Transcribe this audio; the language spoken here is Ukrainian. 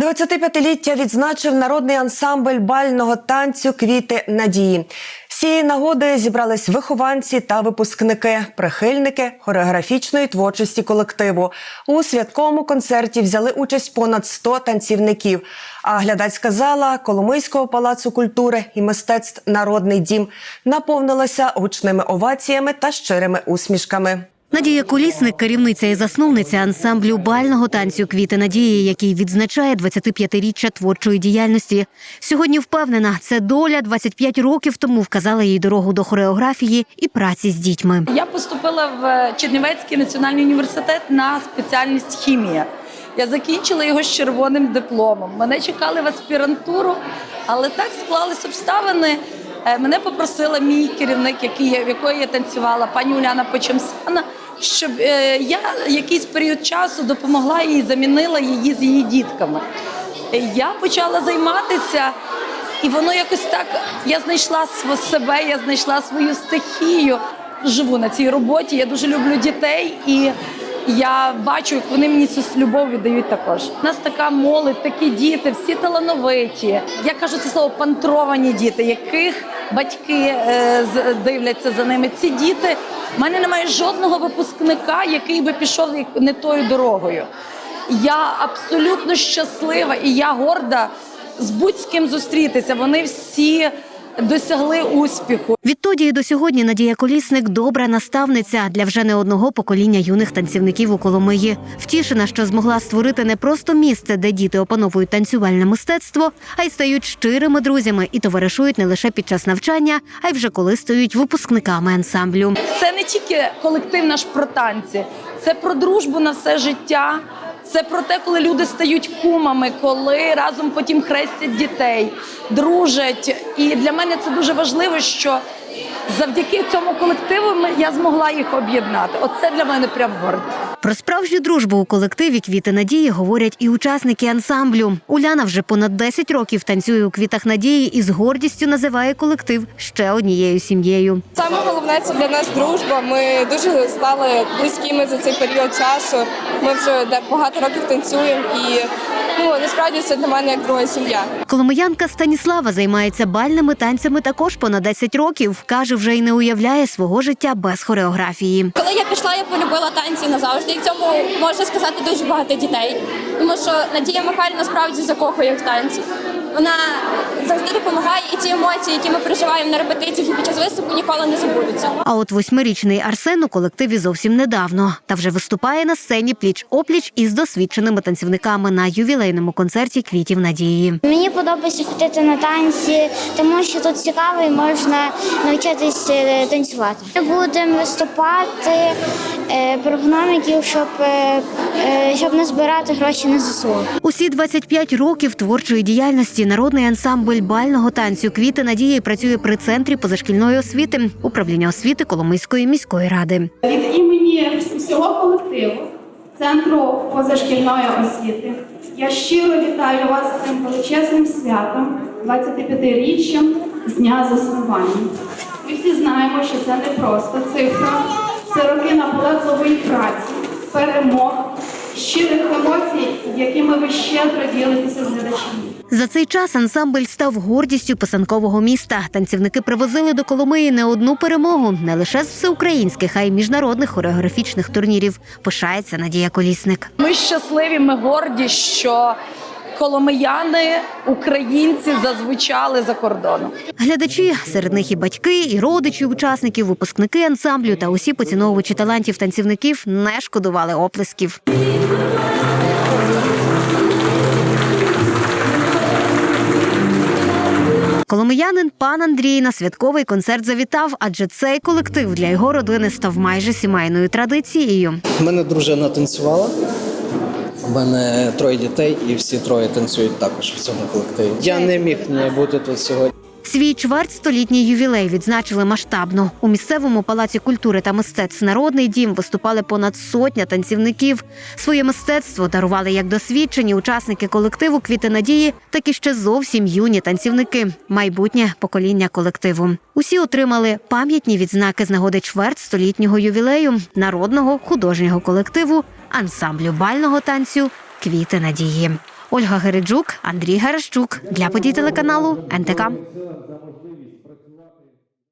25-ліття відзначив народний ансамбль бального танцю Квіти надії. Цієї нагоди зібрались вихованці та випускники, прихильники хореографічної творчості колективу. У святковому концерті взяли участь понад 100 танцівників. А глядацька зала Коломийського палацу культури і мистецтв Народний дім наповнилася гучними оваціями та щирими усмішками. Надія Колісник, керівниця і засновниця ансамблю бального танцю Квіти надії, який відзначає 25-річчя творчої діяльності. Сьогодні впевнена, це доля 25 років тому вказала їй дорогу до хореографії і праці з дітьми. Я поступила в Чернівецький національний університет на спеціальність хімія. Я закінчила його з червоним дипломом. Мене чекали в аспірантуру, але так склались обставини. Е, Мене попросила мій керівник, який в якої я танцювала, пані Уляна Почемсана, щоб е, я якийсь період часу допомогла їй, замінила її з її дітками. Я почала займатися, і воно якось так. Я знайшла себе, я знайшла свою стихію. Живу на цій роботі. Я дуже люблю дітей і. Я бачу, як вони мені цю любов віддають також. У нас така молодь, такі діти, всі талановиті. Я кажу це слово пантровані діти, яких батьки е, дивляться за ними. Ці діти в мене немає жодного випускника, який би пішов не тою дорогою. Я абсолютно щаслива і я горда з будь-з ким зустрітися. Вони всі досягли успіху. Відтоді і до сьогодні Надія Колісник добра наставниця для вже не одного покоління юних танцівників у Коломиї. Втішена, що змогла створити не просто місце, де діти опановують танцювальне мистецтво, а й стають щирими друзями і товаришують не лише під час навчання, а й вже коли стають випускниками ансамблю. Це не тільки колектив наш про танці, це про дружбу на все життя. Це про те, коли люди стають кумами, коли разом потім хрестять дітей, дружать. І для мене це дуже важливо, що завдяки цьому колективу я змогла їх об'єднати. Оце для мене прям гордість. Про справжню дружбу у колективі Квіти Надії говорять і учасники ансамблю. Уляна вже понад 10 років танцює у квітах надії і з гордістю називає колектив ще однією сім'єю. Саме головне це для нас дружба. Ми дуже стали близькими за цей період часу. Ми вже де- багато років танцюємо, і ну насправді це для мене як друга сім'я. Коломиянка Станіслава займається бальними танцями також понад 10 років. каже, вже й не уявляє свого життя без хореографії. Коли я пішла, я полюбила танці назавжди. І в цьому можна сказати дуже багато дітей. Тому що Надія Михайлівна справді закохує в танці. Вона завжди допомагає, і ці емоції, які ми переживаємо на репетиціях і під час виступу, ніколи не забудуться. А от восьмирічний Арсен у колективі зовсім недавно та вже виступає на сцені пліч опліч із досвідченими танцівниками на ювілейному концерті квітів надії. Мені подобається ходити на танці, тому що тут цікаво і можна навчитись е, танцювати. Ми будемо виступати е, про гномиків, щоб, е, щоб не збирати гроші на ЗСУ. Усі 25 років творчої діяльності народний ансамбль бального танцю Квіти надії працює при центрі позашкільної освіти управління освіти Коломийської міської ради. Від імені всього колективу Центру позашкільної освіти я щиро вітаю вас з цим величезним святом, 25-річчям з дня заснування. Ми всі знаємо, що це не просто цифра, це роки наполегливої праці, перемог, щирих емоцій, якими ви щедро ділитеся з глядачами. За цей час ансамбль став гордістю писанкового міста. Танцівники привозили до Коломиї не одну перемогу, не лише з всеукраїнських, а й міжнародних хореографічних турнірів. Пишається Надія Колісник. Ми щасливі, ми горді, що коломияни, українці зазвучали за кордоном. Глядачі серед них і батьки, і родичі учасників, випускники ансамблю та усі поціновувачі талантів танцівників не шкодували оплесків. Коломиянин пан Андрій на святковий концерт завітав, адже цей колектив для його родини став майже сімейною традицією. У мене дружина танцювала. У мене троє дітей, і всі троє танцюють також в цьому колективі. Я не міг не бути тут сьогодні. Свій чвертьстолітній ювілей відзначили масштабно. У місцевому палаці культури та мистецтв Народний дім виступали понад сотня танцівників. Своє мистецтво дарували як досвідчені учасники колективу Квіти надії, так і ще зовсім юні танцівники, майбутнє покоління колективу. Усі отримали пам'ятні відзнаки з нагоди чвертьстолітнього ювілею народного художнього колективу ансамблю бального танцю Квіти надії. Ольга Гереджук, Андрій Герещук для подій телеканалу НТК.